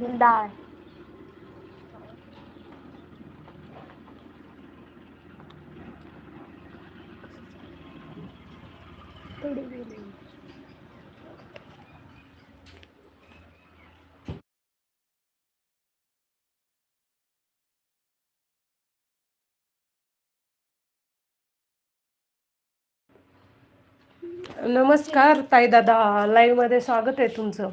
डाळ नमस्कार ताई दादा लाईव्हमध्ये स्वागत आहे तुमचं.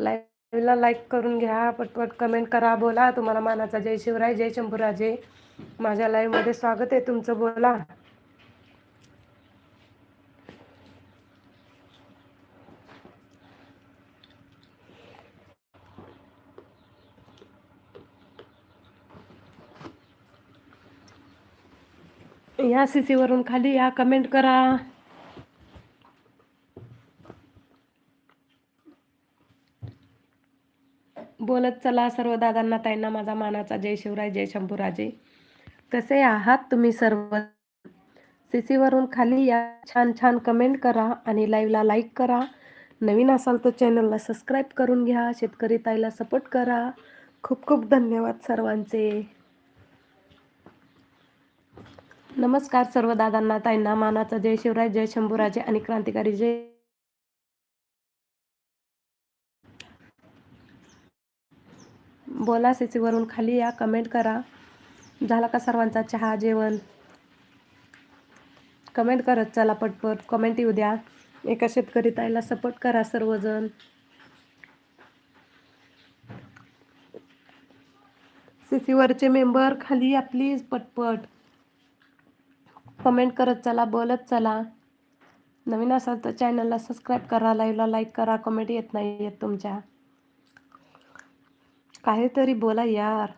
लाईव्हला लाईक करून घ्या पटपट कमेंट करा बोला. तुम्हाला मानाचा जय शिवराय जय शंभूराजे. माझ्या लाईव्हमध्ये स्वागत आहे तुमचं बोला. या सी वरून खाली या कमेंट करा. बोलत चला सर्व दादांना ताईंना माझा मानाचा जय शिवराय जय शंभूराजे. कसे आहात तुम्ही सर्व? सीसी वरून खाली या. छान छान कमेंट करा आणि लाईव्हला लाईक करा. नवीन असाल तर चॅनलला सबस्क्राईब करून घ्या. शेतकरी ताईला सपोर्ट करा. खूप खूप धन्यवाद सर्वांचे. नमस्कार सर्व दादांना ताईंना. मानाचा जय शिवराय जय शंभूराजे आणि क्रांतिकारी जय बोला सीसीवरून खाली या कमेंट करा. झाला का सर्वांचा चहा जेवण? कमेंट करत चला पटपट. कमेंट येऊ द्या. एका शेतकरी ताईला सपोर्ट करा सर्वजण. सीसीवरचे मेंबर खाली या प्लीज पटपट. कमेंट करत चला बोलत चला. नवीन असाल तर चॅनलला सबस्क्राईब करा लाईव्हला लाईक करा. कमेंट येत नाही येत तुमच्या. काहीतरी बोला यार.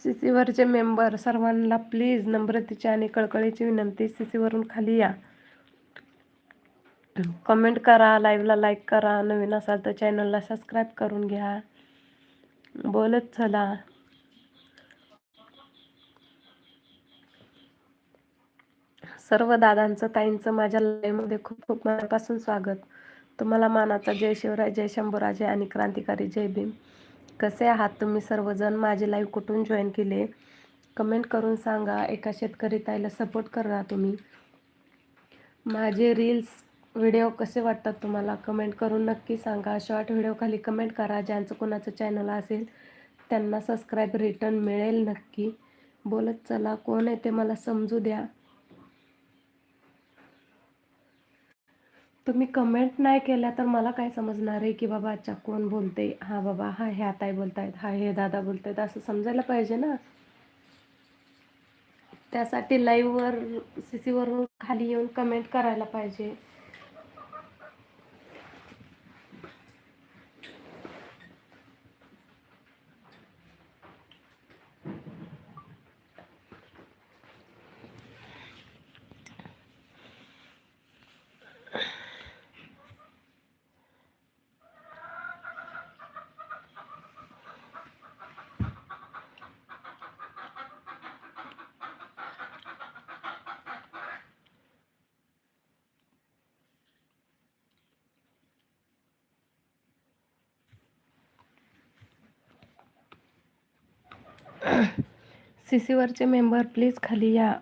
सीसीवरचे मेंबर सर्वांना प्लीज नम्रतेची आणि कळकळीची विनंती सीसीवरून खाली या. कमेंट करा लाईव्हला लाईक करा नवीन असाल तर चॅनलला सबस्क्राईब करून घ्या. बोलत चला. सर्व दादांचं ताईंचं माझ्या लाईव्हमध्ये खूप खूप मनापासून स्वागत. तुम्हाला मानाचा जय शिवराय जय शंभूराजे आणि क्रांतिकारी जय भीम. कसे आहात तुम्ही सर्वजण? माझे लाईव्ह कुठून जॉईन केले? कमेंट करून सांगा. एका शेतकरी ताईला सपोर्ट करा तुम्ही. माझे रील्स व्हिडिओ कसे वाटतात तुम्हाला? कमेंट करून नक्की सांगा. शॉर्ट व्हिडिओ खाली कमेंट करा ज्यांचं कोणाचं चॅनल असेल त्यांना सबस्क्राईब रिटर्न मिळेल नक्की. बोलत चला. कोण आहे ते मला समजू द्या. तुम्ही कमेंट नाही केल्या तर मला काय समजणार आहे की बाबा अच्छा कोण बोलते हा बाबा हा ह्या ताई बोलतायत हा हे दादा बोलतायत असं समजायला पाहिजे ना. त्यासाठी लाईव्हवर सी सीवरून खाली येऊन कमेंट करायला पाहिजे. सी सीवरचे मेंबर प्लीज खाली या.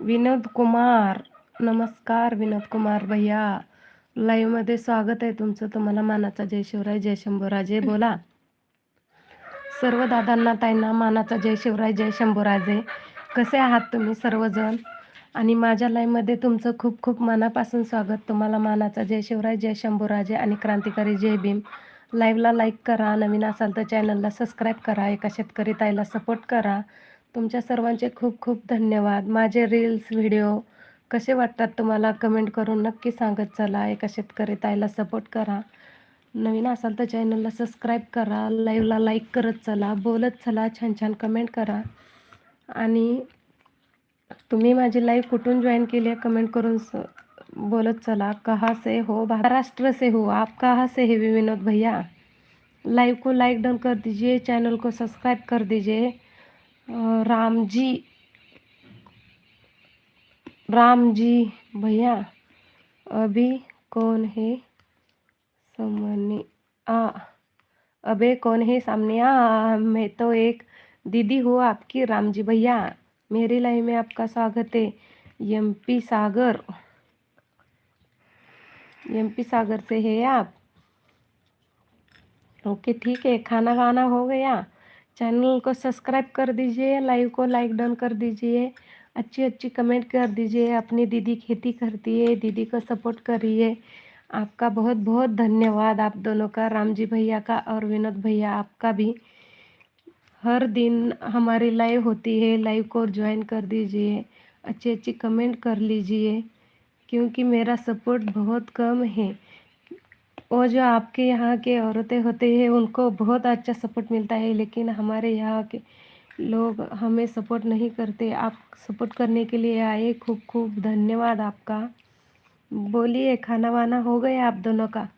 विनोद कुमार. नमस्कार विनोद कुमार भैया. लाईव्हमध्ये स्वागत आहे तुमचं. तुम्हाला मानाचा जय शिवराय जय शंभूराजे बोला. सर्व दादांना ताईंना मानाचा जय शिवराय जय शंभूराजे. कसे आहात तुम्ही सर्वजण? आणि माझ्या लाईव्हमध्ये तुमचं खूप खूप मनापासून स्वागत. तुम्हाला मानाचा जय शिवराय जय शंभूराजे आणि क्रांतिकारी जय भीम. लाईव्हला लाईक करा नवीन असाल तर चॅनलला सबस्क्राईब करा एका शेतकरी ताईला सपोर्ट करा. तुमच्या सर्वांचे खूप खूप धन्यवाद. माझे रील्स व्हिडिओ कसे वाटतात तुम्हाला कमेंट करून नक्की सांगत चला. एका शेतकरी ताईला सपोर्ट करा. नवीन असाल तर चॅनलला सबस्क्राईब करा. लाईव्हला लाईक करत चला. बोलत चला. छान छान कमेंट करा. आणि तुम्ही माझी लाईव्ह कुठून जॉईन केली आहे कमेंट करून स बोलत चला, कहाँ से हो? महाराष्ट्र से हो। आप कहाँ से है विनोद भैया? लाइव को लाइक डन कर दीजिए चैनल को सब्सक्राइब कर दीजिए। राम जी राम जी भैया, अभी कौन है सामने? आ, अबे कौन है सामने? आ, मैं तो एक दीदी हूँ आपकी राम जी भैया। मेरी लाइव में आपका स्वागत है एमपी सागर। एमपी सागर से है आप? ओके, ठीक है, खाना खाना हो गया। चैनल को सब्सक्राइब कर दीजिए, लाइव को लाइक डन कर दीजिए अच्छी अच्छी कमेंट कर दीजिए, अपनी दीदी खेती करती है, दीदी को सपोर्ट करिए। आपका बहुत बहुत धन्यवाद, आप दोनों का राम जी भैया का और विनोद भैया आपका भी। हर दिन हमारी लाइव होती है, लाइव को ज्वाइन कर दीजिए अच्छी अच्छी कमेंट कर लीजिए। क्योंकि मेरा सपोर्ट बहुत कम है। वो जो आपके यहाँ के औरतें होते हैं, उनको बहुत अच्छा सपोर्ट मिलता है, लेकिन हमारे यहाँ के लोग हमें सपोर्ट नहीं करते। आप सपोर्ट करने के लिए आए खूब खूब धन्यवाद आपका। बोलिए खाना वाना हो गया आप दोनों का?